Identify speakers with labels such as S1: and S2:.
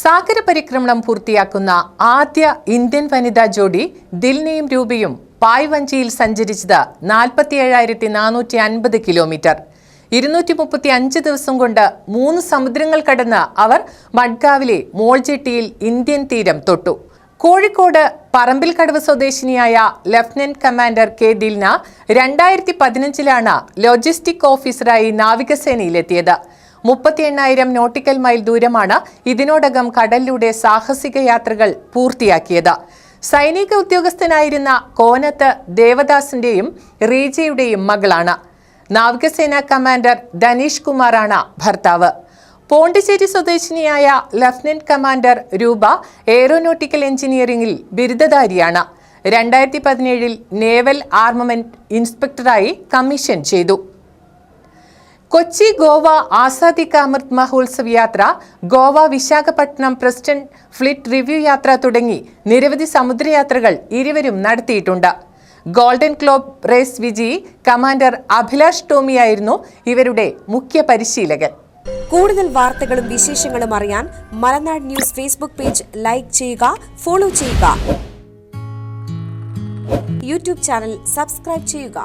S1: സാഗര പരിക്രമണം പൂർത്തിയാക്കുന്ന ആദ്യ ഇന്ത്യൻ വനിതാ ജോഡി ദിൽനയും രൂപയും പായ് വഞ്ചിയിൽ സഞ്ചരിച്ചത് നാൽപ്പത്തിയേഴായിരത്തി നാനൂറ്റി അൻപത് കിലോമീറ്റർ. ഇരുന്നൂറ്റി മുപ്പത്തി അഞ്ച് ദിവസം കൊണ്ട് മൂന്ന് സമുദ്രങ്ങൾ കടന്ന് അവർ മഡ്ഗാവിലെ മോൾജെട്ടിയിൽ ഇന്ത്യൻ തീരം തൊട്ടു. കോഴിക്കോട് പറമ്പിൽ കടവ് സ്വദേശിനിയായ ലഫ്റ്റനന്റ് കമാൻഡർ കെ ദിൽന രണ്ടായിരത്തി പതിനഞ്ചിലാണ് ലോജിസ്റ്റിക് ഓഫീസറായി നാവികസേനയിലെത്തിയത്. മുപ്പത്തി എണ്ണായിരം നോട്ടിക്കൽ മൈൽ ദൂരമാണ് ഇതിനോടകം കടലിലൂടെ സാഹസിക യാത്രകൾ പൂർത്തിയാക്കിയത്. സൈനിക ഉദ്യോഗസ്ഥനായിരുന്ന കോനത്ത് ദേവദാസിന്റെയും റീജയുടെയും മകളാണ്. നാവികസേന കമാൻഡർ ധനീഷ് കുമാറാണ് ഭർത്താവ്. പോണ്ടിച്ചേരി സ്വദേശിനിയായ ലഫ്റ്റനന്റ് കമാൻഡർ രൂപ എയ്റോനോട്ടിക്കൽ എഞ്ചിനീയറിംഗിൽ ബിരുദധാരിയാണ്. രണ്ടായിരത്തി പതിനേഴിൽ നേവൽ ആർമമെന്റ് ഇൻസ്പെക്ടറായി കമ്മീഷൻ ചെയ്തു. കൊച്ചി ഗോവ ആസാദി കാമൃത് മഹോത്സവ് യാത്ര Goa Visakhapatnam president fleet review യാത്ര തുടങ്ങി നിരവധി സമുദ്രയാത്രകൾ ഇരുവരും നടത്തിയിട്ടുണ്ട്. ഗോൾഡൻ ക്ലോബ് റേസ് വിജയി കമാൻഡർ അഭിലാഷ് ടോമിയായിരുന്നു ഇവരുടെ മുഖ്യ പരിശീലകൻ.
S2: കൂടുതൽ വാർത്തകളും വിശേഷങ്ങളും അറിയാൻ Malanad news Facebook page like ചെയ്യുക ഫോളോ ചെയ്യുക. യൂട്യൂബ് ചാനൽ സബ്സ്ക്രൈബ് ചെയ്യുക.